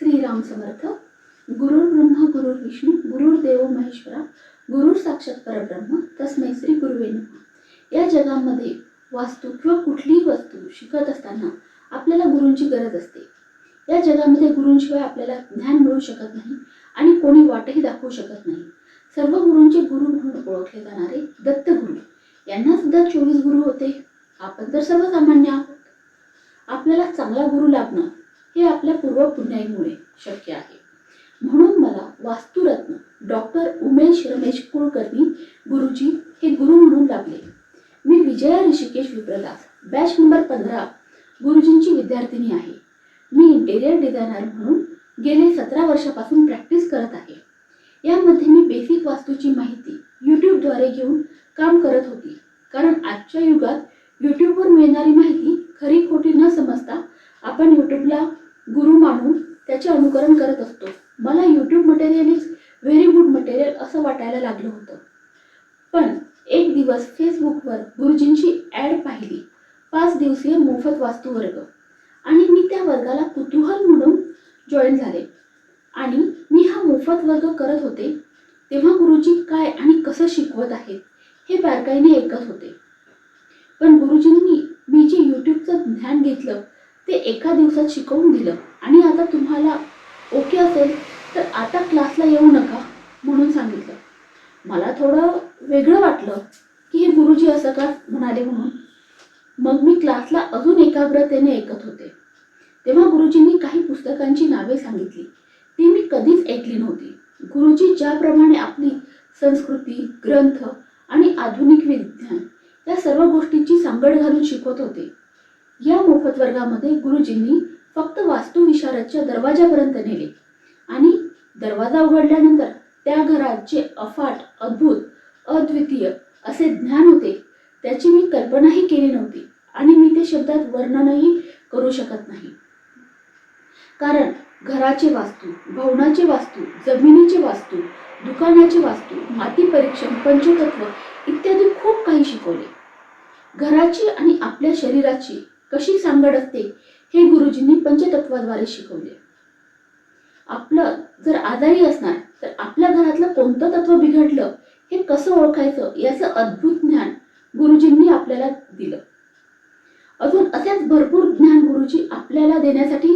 श्रीराम समर्थ गुरुर ब्रह्मा गुरुर विष्णू गुरुर देव महेश्वरा गुरुर साक्षात परब्रह्म तस्मै श्री गुरुवे या जगामध्ये वास्तू किंवा कुठलीही वस्तू शिकत असताना आपल्याला गुरूंची गरज असते. या जगामध्ये गुरूंशिवाय आपल्याला ज्ञान मिळू शकत नाही आणि कोणी वाटही दाखवू शकत नाही. सर्व गुरूंचे गुरु म्हणून ओळखले जाणारे दत्तगुरु यांना सुद्धा चोवीस गुरु होते. आपण तर सर्वसामान्य आहोत. आपल्याला चांगला गुरु लाभणं हे आपल्या पूर्व पुण्याईमुळे शक्य आहे. म्हणून मला वास्तुरत्न डॉक्टर उमेश रमेश कुलकर्णी गुरुजी हे गुरु म्हणून लाभले. मी विजया ऋषिकेश विप्रदास बॅच नंबर पंधरा गुरुजींची विद्यार्थिनी आहे. मी इंटेरियर डिझायनर म्हणून गेले सतरा वर्षापासून प्रॅक्टिस करत आहे. यामध्ये मी बेसिक वास्तूची माहिती यूट्यूबद्वारे घेऊन काम करत होती. कारण आजच्या युगात यूट्यूबवर मिळणारी माहिती खरी खोटी न समजता आपण यूट्यूबला गुरु मानून त्याचे अनुकरण करत असतो. मला YouTube material is very good material असं वाटायला लागलं होतं. पण एक दिवस फेसबुकवर गुरुजींची ॲड पाहिली. पाच दिवसीय मोफत वास्तू वर्ग आणि मी त्या वर्गाला कुतूहल म्हणून जॉईन झाले. आणि मी हा मोफत वर्ग करत होते तेव्हा गुरुजी काय आणि कसं शिकवत आहेत हे बारकाईने ऐकत होते. पण गुरुजींनी मी जे यूट्यूबचं ज्ञान घेतलं ते एका दिवसात शिकवून दिलं. आणि आता तुम्हाला ओके असेल तर आता क्लासला येऊ नका म्हणून सांगितलं. मला थोडं वेगळं वाटलं की हे गुरुजी असं का म्हणाले म्हणून. मग मी क्लासला अजून एकाग्रतेने ऐकत होते. तेव्हा गुरुजींनी काही पुस्तकांची नावे सांगितली. ती मी कधीच ऐकली नव्हती. गुरुजी ज्याप्रमाणे आपली संस्कृती ग्रंथ आणि आधुनिक विज्ञान या सर्व गोष्टींची सांगड घालून शिकवत होते. या मोफत वर्गामध्ये गुरुजींनी फक्त वास्तुविशारदच्या दरवाजापर्यंत नेले. आणि दरवाजा उघडल्यानंतर त्या घरात जे अफाट अद्भुत अद्वितीय असे ज्ञान होते त्याची मी कल्पनाही केली नव्हती आणि मी ते शब्दात वर्णनही करू शकत नाही. कारण घराचे वास्तू भवनाचे वास्तू जमिनीचे वास्तू दुकानाचे वास्तू माती परीक्षण पंचतत्व इत्यादी खूप काही शिकवले. घराची आणि आपल्या शरीराची कशी सांगड असते हे गुरुजींनी पंचतत्वाद्वारे शिकवले. आपलं जर आजारी असणार तर आपल्या घरातलं कोणतं तत्व बिघडलं हे कसं ओळखायचं याचं अद्भुत ज्ञान गुरुजींनी आपल्याला दिलं. अजून असेच भरपूर ज्ञान गुरुजी आपल्याला देण्यासाठी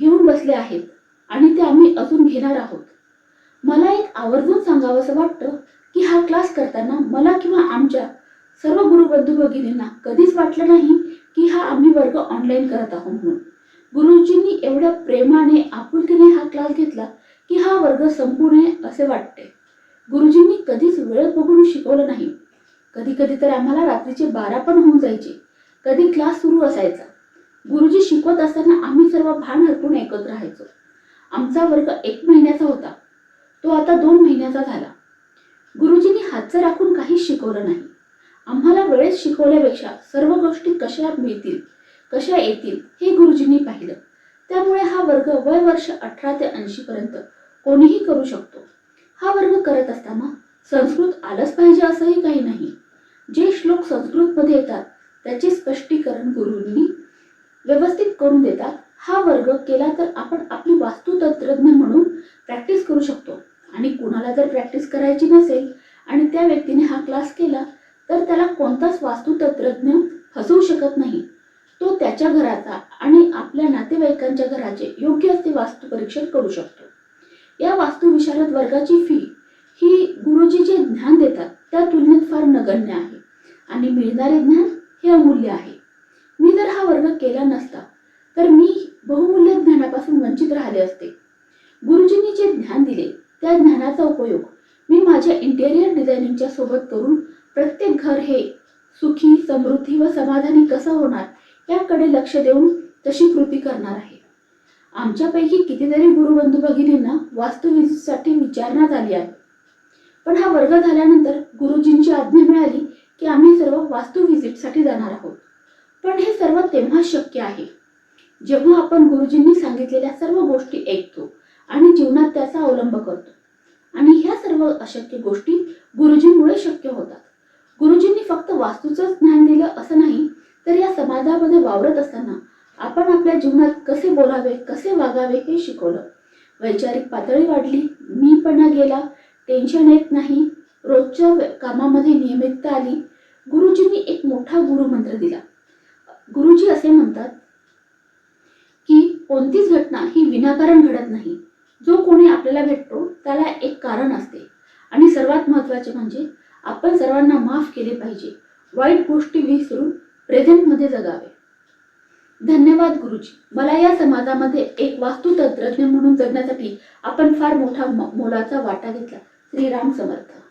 घेऊन बसले आहेत आणि ते आम्ही अजून घेणार आहोत. मला एक आवर्जून सांगावंसं वाटतं की हा क्लास करताना मला किंवा आमच्या सर्व गुरुबंधू भगिनींना कधीच वाटलं नाही की हा आम्ही वर्ग ऑनलाईन करत आहोत म्हणून. गुरुजींनी एवढ्या प्रेमाने आपुलकीने हा क्लास घेतला की हा वर्ग संपू नये असे वाटते. गुरुजींनी कधीच वेळ बघून शिकवलं नाही. कधी कधी तर आम्हाला रात्रीचे बारा पण होऊन जायचे. कधी क्लास सुरू असायचा. गुरुजी शिकवत असताना आम्ही सर्व भान हरपून ऐकत राहायचो. आमचा वर्ग एक महिन्याचा होता. तो आता दोन महिन्याचा झाला. गुरुजींनी हातचं राखून काही शिकवलं नाही. आम्हाला वेळेत शिकवल्यापेक्षा सर्व गोष्टी कशा मिळतील कशा येतील हे गुरुजींनी पाहिलं. त्यामुळे हा वर्ग वय वर्ष अठरा ते ऐंशी पर्यंत कोणीही करू शकतो. हा वर्ग करत असताना संस्कृत आलंच पाहिजे असंही काही नाही. जे श्लोक संस्कृतमध्ये येतात त्याचे स्पष्टीकरण गुरूंनी व्यवस्थित करून देतात. हा वर्ग केला तर आपण आपली वास्तुतंत्रज्ञ म्हणून प्रॅक्टिस करू शकतो. आणि कुणाला जर प्रॅक्टिस करायची नसेल आणि त्या व्यक्तीने हा क्लास केला तर त्याला कोणताच वास्तुतंत्रज्ञ फसवू शकत नाही. तो त्याच्या घराचा आणि आपल्या नातेवाईकांच्या घराचे योग्य असे वास्तुपरीक्षण करू शकतो. या वास्तुविशारद वर्गाची फी ही गुरुजी जे ज्ञान देतात. त्या तुलनेत फार नगण्य आहे आणि मिळणारे ज्ञान हे अमूल्य आहे. मी जर हा वर्ग केला नसता तर मी बहुमूल्य ज्ञानापासून वंचित राहिले असते. गुरुजींनी जे ज्ञान दिले त्या ज्ञानाचा उपयोग मी माझ्या इंटेरियर डिझायनिंगच्या सोबत करून प्रत्येक घर हे सुखी समृद्धी व समाधानी कसं होणार याकडे लक्ष देऊन तशी कृती करणार आहे. आमच्यापैकी कितीतरी गुरुबंधू भगिनींना वास्तुविधीसाठी विचारण्यात आली आहे. पण हा वर्ग झाल्यानंतर गुरुजींची आज्ञा मिळाली की आम्ही सर्व वास्तू व्हिजिटसाठी जाणार आहोत. पण हे सर्व तेव्हा शक्य आहे. जेव्हा आपण गुरुजींनी सांगितलेल्या सर्व गोष्टी ऐकतो आणि जीवनात त्याचा अवलंब करतो. आणि ह्या सर्व अशक्य गोष्टी गुरुजींमुळे शक्य होतात. गुरुजींनी फक्त वास्तूचंच ज्ञान दिलं असं नाही तर या समाजामध्ये वावरत असताना आपण आपल्या जीवनात कसे बोलावे कसे वागावे हे शिकवलं. वैचारिक पातळी वाढली मी पण गेला टेन्शन येत नाही रोजच्या कामामध्ये नियमितता आली गुरुजींनी एक मोठा गुरुमंत्र दिला. गुरुजी असे म्हणतात की कोणतीच घटना ही विनाकारण घडत नाही. जो कोणी आपल्याला भेटतो त्याला एक कारण असते. आणि सर्वात महत्त्वाचे म्हणजे आपण सर्वांना माफ केले पाहिजे. वाईट गोष्टी विसरून प्रेझेंटमध्ये जगावे. धन्यवाद गुरुजी. मला या समाजामध्ये एक वास्तुतंत्रज्ञ म्हणून जगण्यासाठी आपण फार मोठा मोलाचा वाटा घेतला. श्रीराम समर्थ.